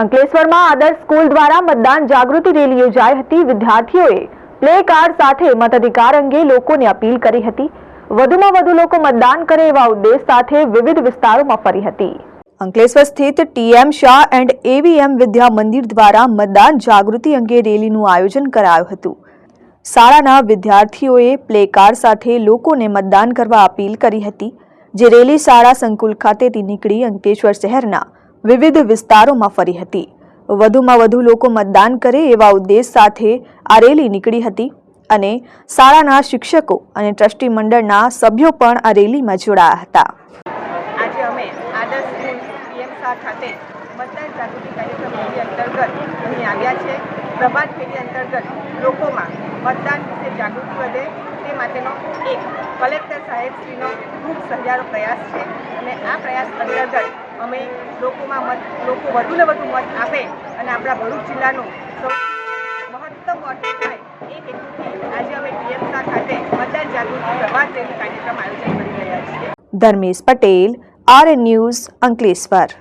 અંકલેશ્વરમાં આદર્શ સ્કૂલ દ્વારા મતદાન જાગૃતિ રેલી યોજાઈ હતી. વિદ્યાર્થીઓએ પ્લે કાર્ડ સાથે મતાધિકાર અંગે લોકોને અપીલ કરી હતી. વધુમાં વધુ લોકો મતદાન કરે એવા ઉદ્દેશ સાથે વિવિધ વિસ્તારોમાં ફરી હતી. અંકલેશ્વર સ્થિત TM Shah and AVM Vidya Mandir દ્વારા મતદાન જાગૃતિ અંગે રેલીનું આયોજન કરાયું હતું. શાળાના વિદ્યાર્થીઓએ પ્લે કાર્ડ સાથે લોકોને મતદાન કરવા અપીલ કરી હતી. જે રેલી શાળા સંકુલ ખાતેથી નીકળી અંકલેશ્વર શહેરના વિવિધ વિસ્તારોમાં ફરી હતી. વધુમાં વધુ લોકો મતદાન કરે એવા ઉદ્દેશ સાથે આ રેલી નીકળી હતી અને શાળાના શિક્ષકો અને ટ્રસ્ટી મંડળના સભ્યો પણ આ રેલીમાં જોડાયા હતા. આજે અમે આદર્શ સ્કૂલ પીએમ ખાતે મતદાન જાગૃતિ કાર્યક્રમ અંતર્ગત અહીં આવ્યા છે. પ્રભાત ફેરી અંતર્ગત લોકોમાં મતદાન વિશે જાગૃતિ વધે તે માટેનો એક કલેક્ટર સાહેબશ્રીનો ખૂબ સહિયારો પ્રયાસ છે અને આ પ્રયાસ અંતર્ગત અમે લોકોમાં મત, લોકો વધુને વધુ મત આપે અને આપણા ભરૂચ જિલ્લાનું મહત્તમ વોટિંગ થાય એ હેતુથી આજે અમે પીએમસા ખાતે મતદાન જાગૃતિ પ્રભાત કાર્યક્રમ આયોજન કરી રહ્યા છીએ. Dharmesh Patel R news Ankleshwar.